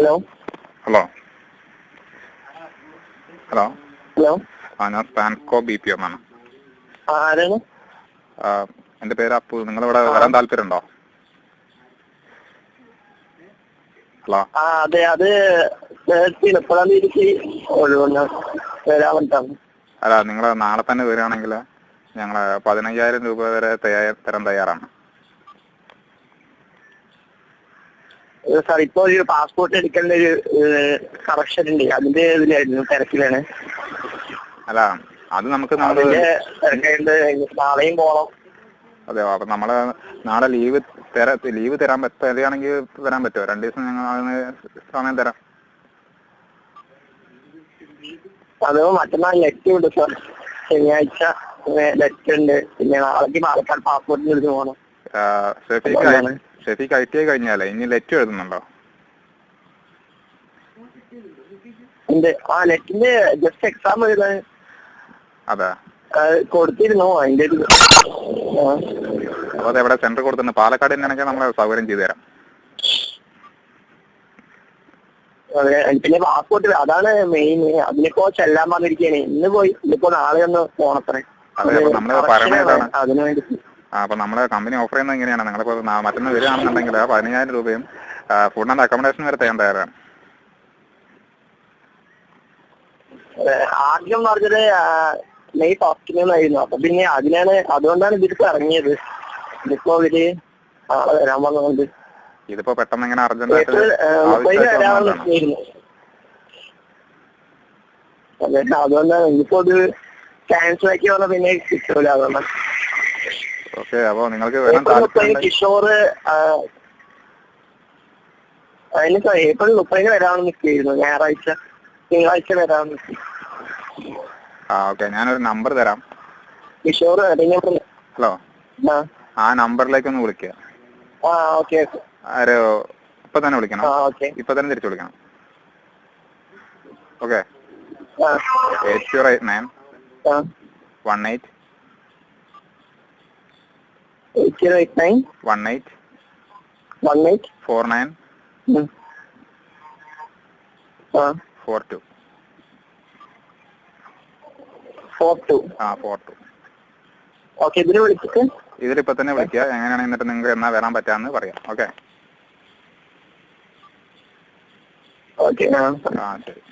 Hello. Hello. Hello. Hello. ആ ഞാൻ സ്പാൻകോ B P M ആണ് ആരാണ്? എന്റെ പേര് അപ്പു. നിങ്ങൾ ഇവിടെ വരാൻ താല്പര്യമുണ്ടോ? ഹലോ. ആ അതെ അത് മുപ്പതാം തീയതിക്ക് ഒഴിവുണ്ട്. വരാൻ വേണ്ടിട്ടാണ് അല്ല നിങ്ങൾ നാളെ തന്നെ വരികയാണെങ്കിൽ ഞങ്ങൾ പതിനയ്യായിരം രൂപ വരെ തരാൻ തയ്യാറാണ്. സാർ ഇപ്പോ ഒരു പാസ്പോർട്ട് എടുക്കേണ്ട ഒരു കറക്ഷൻ ഉണ്ട്. അതിന്റെ ഇതിലായിരുന്നു തിരക്കിലാണ്. അല്ല അത് നമുക്ക് നാളെയും പോണം. അതെ അപ്പൊ നമ്മൾ നാളെ ലീവ് തരാ ലീവ് തരാൻ തരികയാണെങ്കിൽ വരാൻ പറ്റുമോ? രണ്ടു ദിവസം ഞങ്ങൾ അതിന് സമയം തരാം. അത് മറ്റന്നാൾ ലെറ്റ് ഉണ്ട് സാർ ശനിയാഴ്ച ലെറ്റ് ഉണ്ട്. പിന്നെ നാളേക്ക് പാലക്കാട് പാസ്പോർട്ടിന് എടുത്ത് പോകണം ഷെഫീക്ക് ഐ- ടി കഴിഞ്ഞാലേ? ഇനി ലെറ്റ് എഴുതുന്നുണ്ടോ? ആ ജസ്റ്റ് എക്സാം എഴുതാൻ അതെ. കൊടുത്തിരുന്നു. അതിന്റെ സെന്റർ കൊടുത്തിട്ടുണ്ട് പാലക്കാട് തന്നെയാണെങ്കിൽ നമ്മൾ സൗകര്യം ചെയ്തു തരാം. പിന്നെ പാസ്പോർട്ട് അതാണ് മെയിൻ അതിനിപ്പോ ചെല്ലാൻ പറഞ്ഞിരിക്കുകയാണ് ഇന്ന് പോയി. ഇന്നിപ്പോ നാളെ ഒന്ന് പോണത്രേ അതെ, അപ്പോൾ നമ്മുടെ കമ്പനി ഓഫർ ചെയ്യുന്നത് ഇങ്ങനെയാണ്. നിങ്ങളിപ്പോൾ മറ്റൊന്ന് വരികയാണെന്നുണ്ടെങ്കിൽ പതിനയ്യായിരം രൂപയും ഫുഡ് ആൻഡ് അക്കോമഡേഷൻ വരെ തയ്യാൻ തയ്യാറാണ് ആദ്യം പറഞ്ഞത് മെയ് ഫസ്റ്റിനായിരുന്നു അപ്പൊ പിന്നെ അതിനാണ് അതുകൊണ്ടാണ് ഇതിപ്പോ ഇറങ്ങിയത്. ഇതിപ്പോ ഇവർ നാളെ വരാൻ പറഞ്ഞുകൊണ്ട് ഇതിപ്പോ പെട്ടെന്ന് ഇങ്ങനെ അർജന്റായിട്ട് അതുകൊണ്ടാണ് ഇതിപ്പോ ഇത് ക്യാൻസൽ ആക്കി പറഞ്ഞാൽ പിന്നെ കിട്ടൂല അതുകൊണ്ടാണ്. ഓക്കെ അപ്പൊ നിങ്ങൾക്ക് വരാൻ താല്പര്യം കിഷോർ അതിന് ഏപ്രിൽ മുപ്പതിന് വരാമെന്ന് നിൽക്കുന്നു ഞായറാഴ്ച തിങ്കളാഴ്ച വരാമെന്ന് ആ ഓക്കെ ഞാനൊരു നമ്പർ തരാം. കിഷോർ ഹലോ? ആ. നമ്പറിലേക്ക് ഒന്ന് വിളിക്കുക ആ ഓക്കെ ഒരു ഇപ്പം തന്നെ വിളിക്കണം. ഇപ്പൊ തന്നെ തിരിച്ചു വിളിക്കണം. Okay. Eight zero eight nine one eight eight zero eight nine one eight one eight four nine ആ ഫോർ ടു ഫോർ ടു ആ ഫോർ ടു ഓക്കെ ഇതിന് വിളിച്ചിട്ട്? ഇതിലിപ്പോൾ തന്നെ വിളിക്കുക. എങ്ങനെയാണ് എന്നിട്ട് നിങ്ങൾക്ക് എന്നാ വരാൻ പറ്റാന്ന് പറയാം. ഓക്കെ ആ ശരി.